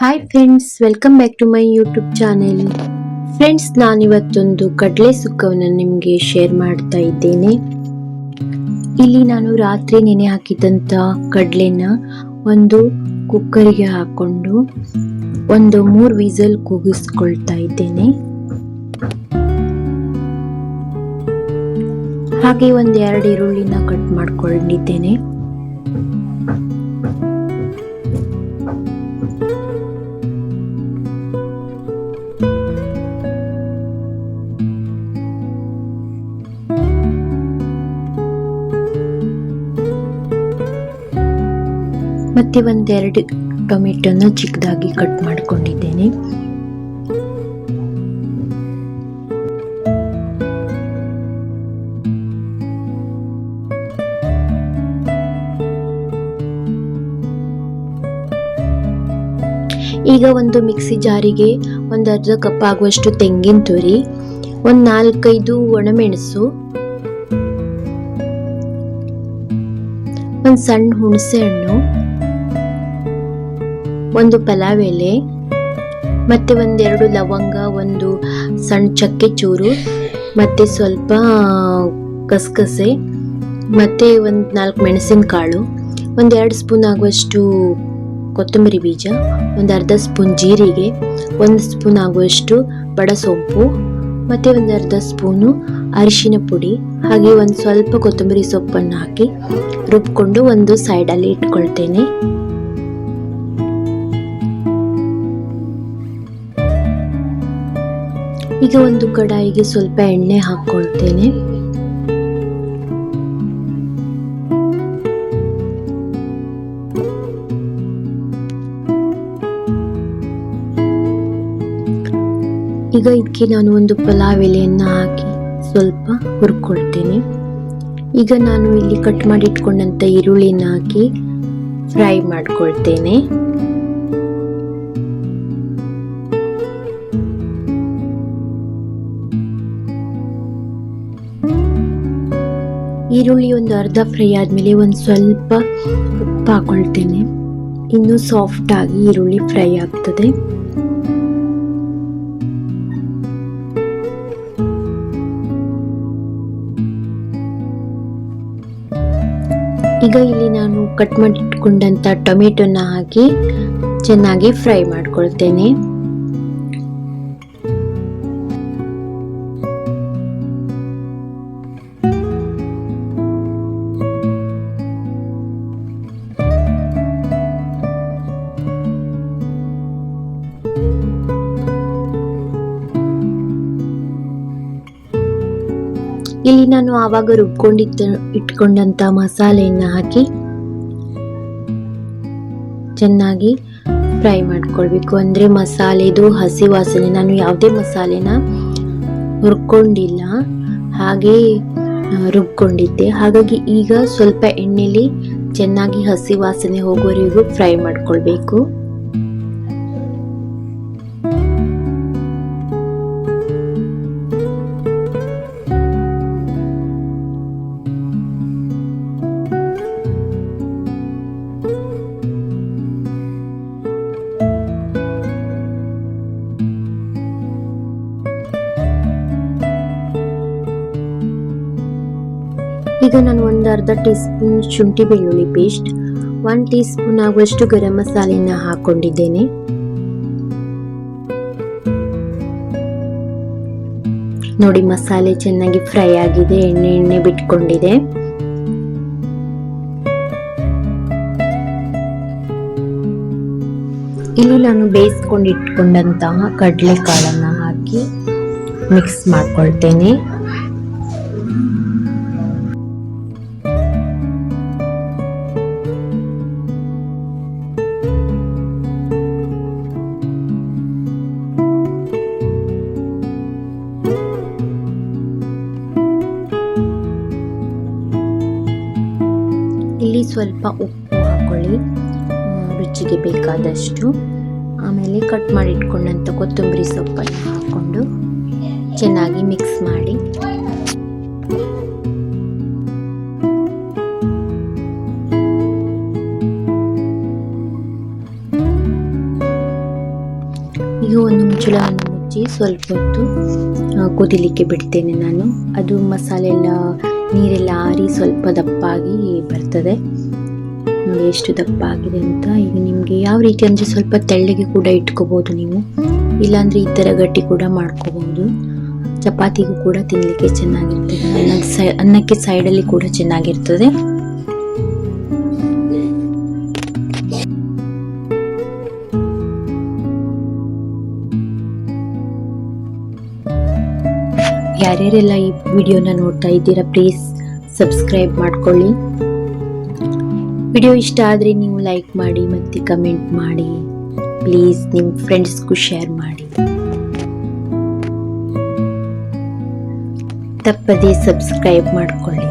Hi friends welcome back to my YouTube channel friends ನಾನಿವತ್ತೊಂದು ಕಡಲೆ ಸುಕ್ಕವನ್ನು ನಿಮಗೆ ಶೇರ್ ಮಾಡ್ತಾ ಇದ್ದೇನೆ. ಇಲ್ಲಿ ನಾನು ರಾತ್ರಿ ನೆನೆ ಹಾಕಿದಂಥ ಕಡಲೆನ ಒಂದು ಕುಕ್ಕರಿಗೆ ಹಾಕ್ಕೊಂಡು ಒಂದು ಮೂರು ವಿಸಲ್ ಕೂಗಿಸ್ಕೊಳ್ತಾ ಇದ್ದೇನೆ. ಹಾಗೆ ಒಂದು ಎರಡು ಈರುಳ್ಳಿನ ಕಟ್ ಮಾಡ್ಕೊಂಡಿದ್ದೇನೆ. ಮತ್ತೆ ಒಂದೆರಡು ಟೊಮೆಟೊನ ಚಿಕ್ಕದಾಗಿ ಕಟ್ ಮಾಡ್ಕೊಂಡಿದ್ದೇನೆ. ಈಗ ಒಂದು ಮಿಕ್ಸಿ ಜಾರಿಗೆ ಒಂದು ಅರ್ಧ ಕಪ್ ಆಗುವಷ್ಟು ತೆಂಗಿನ ತುರಿ, ಒಂದು ನಾಲ್ಕೈದು ಒಣಮೆಣಸು, ಒಂದು ಸಣ್ಣ ಹುಣಸೆ ಹಣ್ಣು ಒಂದು ಪಲಾವ್ ಎಲೆ ಮತ್ತೆ ಒಂದೆರಡು ಲವಂಗ, ಒಂದು ಸಣ್ಣ ಚಕ್ಕೆ ಚೂರು, ಮತ್ತೆ ಸ್ವಲ್ಪ ಕಸಕಸೆ ಮತ್ತೆ ಒಂದು ನಾಲ್ಕು ಮೆಣಸಿನಕಾಳು ಒಂದೆರಡು ಸ್ಪೂನ್ ಆಗುವಷ್ಟು ಕೊತ್ತಂಬರಿ ಬೀಜ, ಒಂದು ಅರ್ಧ ಸ್ಪೂನ್ ಜೀರಿಗೆ, ಒಂದು ಸ್ಪೂನ್ ಆಗುವಷ್ಟು ಬಡ ಸೊಪ್ಪು, ಮತ್ತೆ ಒಂದು ಅರ್ಧ ಸ್ಪೂನು ಅರಿಶಿನ ಪುಡಿ, ಹಾಗೆ ಒಂದು ಸ್ವಲ್ಪ ಕೊತ್ತಂಬರಿ ಸೊಪ್ಪನ್ನು ಹಾಕಿ ರುಬ್ಕೊಂಡು ಒಂದು ಸೈಡಲ್ಲಿ ಇಟ್ಕೊಳ್ತೇನೆ. ಈಗ ಒಂದು ಕಡಾಯಿಗೆ ಸ್ವಲ್ಪ ಎಣ್ಣೆ ಹಾಕೊಳ್ತೇನೆ ಈಗ ಇದಕ್ಕೆ ನಾನು ಒಂದು ಪಲಾವ್ ಎಲೆಯನ್ನು ಹಾಕಿ ಸ್ವಲ್ಪ ಹುರ್ಕೊಳ್ತೇನೆ. ಈಗ ನಾನು ಇಲ್ಲಿ ಕಟ್ ಮಾಡಿ ಇಟ್ಕೊಂಡಂತ ಈರುಳ್ಳಿನ ಹಾಕಿ ಫ್ರೈ ಮಾಡ್ಕೊಳ್ತೇನೆ. ಈರುಳ್ಳಿ ಒಂದು ಅರ್ಧ ಫ್ರೈ ಆದಮೇಲೆ ಒಂದು ಸ್ವಲ್ಪ ಉಪ್ಪು ಹಾಕೊಳ್ತೇನೆ ಇನ್ನು ಸಾಫ್ಟಾಗಿ ಈರುಳ್ಳಿ ಫ್ರೈ ಆಗ್ತದೆ. ಈಗ ಇಲ್ಲಿ ನಾನು ಕಟ್ ಮಾಡಿಟ್ಕೊಂಡಂಥ ಟೊಮೆಟೊನ ಹಾಕಿ ಚೆನ್ನಾಗಿ ಫ್ರೈ ಮಾಡ್ಕೊಳ್ತೇನೆ. ಇಲ್ಲಿ ನಾನು ಆವಾಗ ರುಬ್ಕೊಂಡಿದ್ದ, ಇಟ್ಕೊಂಡಂತ ಮಸಾಲೆಯನ್ನ ಹಾಕಿ ಚೆನ್ನಾಗಿ ಫ್ರೈ ಮಾಡ್ಕೊಳ್ಬೇಕು. ಅಂದ್ರೆ ಮಸಾಲೆದು ಹಸಿ ವಾಸನೆ, ನಾನು ಯಾವುದೇ ಮಸಾಲೆನ ಹುರ್ಕೊಂಡಿಲ್ಲ. ಹಾಗೆ ರುಬ್ಕೊಂಡಿದ್ದೆ. ಹಾಗಾಗಿ ಈಗ ಸ್ವಲ್ಪ ಎಣ್ಣೆಲಿ ಚೆನ್ನಾಗಿ ಹಸಿ ವಾಸನೆ ಹೋಗೋವರೆಗೂ ಫ್ರೈ ಮಾಡ್ಕೊಳ್ಬೇಕು. ಈಗ ನಾನು ಒಂದು ಅರ್ಧ ಟೀ ಸ್ಪೂನ್ ಶುಂಠಿ ಬೆಳ್ಳುಳ್ಳಿ ಪೇಸ್ಟ್ ಒನ್ ಟೀ ಸ್ಪೂನ್ ಆಗುವಷ್ಟು ಗರಂ ಮಸಾಲೆನ ಹಾಕೊಂಡಿದ್ದೇನೆ. ನೋಡಿ ಮಸಾಲೆ ಚೆನ್ನಾಗಿ ಫ್ರೈ ಆಗಿದೆ, ಎಣ್ಣೆ ಎಣ್ಣೆ ಬಿಟ್ಕೊಂಡಿದೆ. ಇಲ್ಲಿ ನಾನು ಬೇಯಿಸ್ಕೊಂಡು ಇಟ್ಕೊಂಡಂತಹ ಕಡಲೆಕಾಳನ್ನ ಹಾಕಿ ಮಿಕ್ಸ್ ಮಾಡ್ಕೊಳ್ತೇನೆ. ಸ್ವಲ್ಪ ಉಪ್ಪು ಹಾಕ್ಕೊಳ್ಳಿ ರುಚಿಗೆ ಬೇಕಾದಷ್ಟು. ಆಮೇಲೆ ಕಟ್ ಮಾಡಿ ಇಟ್ಕೊಂಡಂಥ ಕೊತ್ತಂಬರಿ ಸೊಪ್ಪನ್ನು ಹಾಕ್ಕೊಂಡು ಚೆನ್ನಾಗಿ ಮಿಕ್ಸ್ ಮಾಡಿ. ಈಗ ಒಂದು ಮುಚ್ಚಳವನ್ನು ಮುಚ್ಚಿ ಸ್ವಲ್ಪ ಹೊತ್ತು ಕುದಿಲಿಕ್ಕೆ ಬಿಡ್ತೇನೆ ನಾನು. ಅದು ಮಸಾಲೆ ಎಲ್ಲ ನೀರೆಲ್ಲ ಆರಿ ಸ್ವಲ್ಪ ದಪ್ಪಾಗಿ ಬರ್ತದೆ. ನೋಡಿ ಎಷ್ಟು ದಪ್ಪ ಆಗಿದೆ ಅಂತ. ಈಗ ನಿಮಗೆ ಯಾವ ರೀತಿ ಅಂದರೆ ಸ್ವಲ್ಪ ತೆಳ್ಳಗೆ ಕೂಡ ಇಟ್ಕೋಬೋದು ನೀವು. ಇಲ್ಲಾಂದರೆ ಈ ಥರ ಗಟ್ಟಿ ಕೂಡ ಮಾಡ್ಕೋಬೋದು. ಚಪಾತಿಗೂ ಕೂಡ ತಿನ್ನಲಿಕ್ಕೆ ಚೆನ್ನಾಗಿರ್ತದೆ. ಅನ್ನ ಸೈ ಅನ್ನಕ್ಕೆ ಸೈಡಲ್ಲಿ ಕೂಡ ಚೆನ್ನಾಗಿರ್ತದೆ. ಯಾರ್ಯಾರೆಲ್ಲ ಈ ವಿಡಿಯೋನ ನೋಡ್ತಾ ಇದ್ದೀರಾ ಪ್ಲೀಸ್ ಸಬ್ಸ್ಕ್ರೈಬ್ ಮಾಡ್ಕೊಳ್ಳಿ. ವಿಡಿಯೋ ಇಷ್ಟ ಆದರೆ ನೀವು ಲೈಕ್ ಮಾಡಿ ಮತ್ತು ಕಮೆಂಟ್ ಮಾಡಿ. ಪ್ಲೀಸ್ ನಿಮ್ಮ ಫ್ರೆಂಡ್ಸ್ಗೂ ಶೇರ್ ಮಾಡಿ. ತಪ್ಪದೇ ಸಬ್ಸ್ಕ್ರೈಬ್ ಮಾಡಿಕೊಳ್ಳಿ.